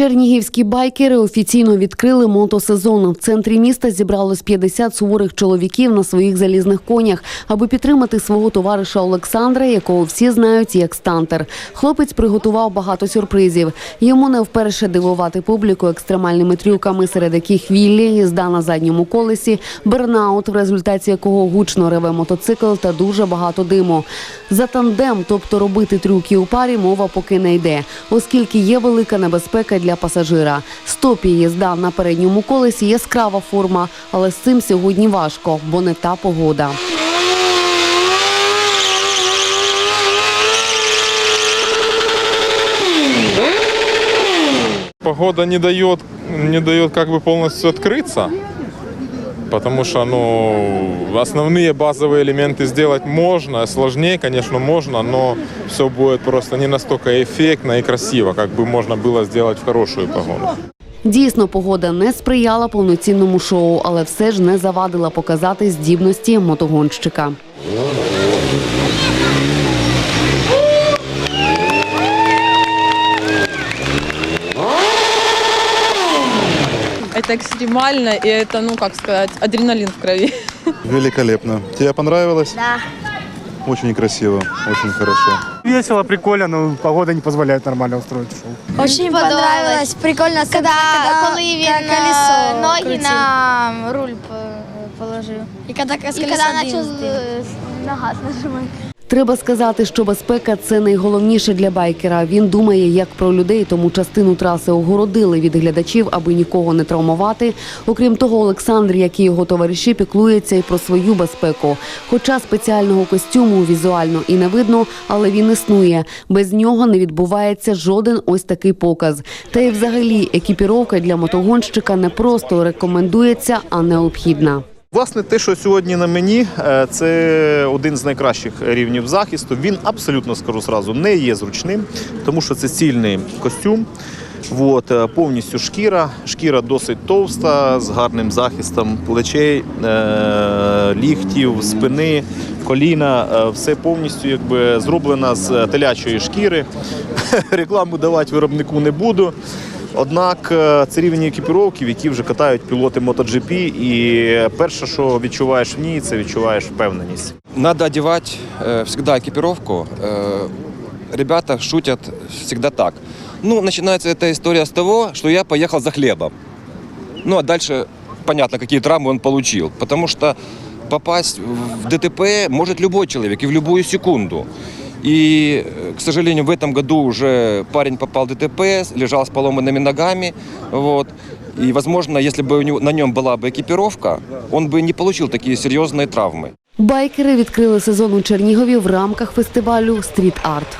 Чернігівські байкери офіційно відкрили мотосезон. В центрі міста зібралось 50 суворих чоловіків на своїх залізних конях, аби підтримати свого товариша Олександра, якого всі знають як стантер. Хлопець приготував багато сюрпризів. Йому не вперше дивувати публіку екстремальними трюками, серед яких віллі, їзда на задньому колесі, бернаут, в результаті якого гучно реве мотоцикл та дуже багато диму. За тандем, тобто робити трюки у парі, мова поки не йде, оскільки є велика небезпека для пасажира. Стопі їзда на передньому колесі яскрава форма, але з цим сьогодні важко, бо не та погода. Погода не дає не дає как бы полностью открыться, потому что ну, основные базовые элементы сделать можно, сложнее, конечно, можно, но все будет просто не настолько эффектно и красиво, как бы можно было сделать в хорошую погоду. Дійсно, погода не сприяла повноцінному шоу, але все ж не завадила показати здібності мотогонщика. Это экстремально, и это, ну, как сказать, адреналин в крови. Великолепно. Тебе понравилось? Да. Очень красиво, очень хорошо. Весело, прикольно, но погода не позволяет нормально устроить шоу. Очень понравилось. Прикольно, когда, коли він колесо ноги на руль по- положив. І коли, і коли почав на газ нажимати. Треба сказати, що безпека це найголовніше для байкера. Він думає як про людей, тому частину траси огородили від глядачів, аби нікого не травмувати. Окрім того, Олександр, як і його товариші, піклується і про свою безпеку. Хоча спеціального костюму візуально і не видно, але він існує. Без нього не відбувається жоден ось такий показ. Та й взагалі екіпіровка для мотогонщика не просто рекомендується, а необхідна. Власне, те, що сьогодні на мені, е, це один з найкращих рівнів захисту. Він абсолютно скажу зразу не є зручним, тому що це цільний костюм. От, е, повністю шкіра. Шкіра досить товста, з гарним захистом плечей, е, ліхтів, спини, коліна. Все повністю якби, зроблено з телячої шкіри. Рекламу давати виробнику не буду. Однак е, це рівень екіпіровки, в які вже катають пілоти MotoGP, і перше, що відчуваєш в ній, це відчуваєш впевненість. Надо одевать э, всегда экипировку. Э, ребята шутят всегда так. Ну, начинается эта история с того, что я поехал за хлебом. Ну, а дальше понятно, какие травмы он получил. Потому что попасть в ДТП может любой человек и в любую секунду. И, э, к сожалению, в этом году уже парень попал в ДТП, лежал с поломанными ногами. Вот. И, возможно, если бы у него, на нем была бы экипировка, он бы не получил такие серьезные травмы. Байкери відкрили сезон у Чернігові в рамках фестивалю Стріт Арт.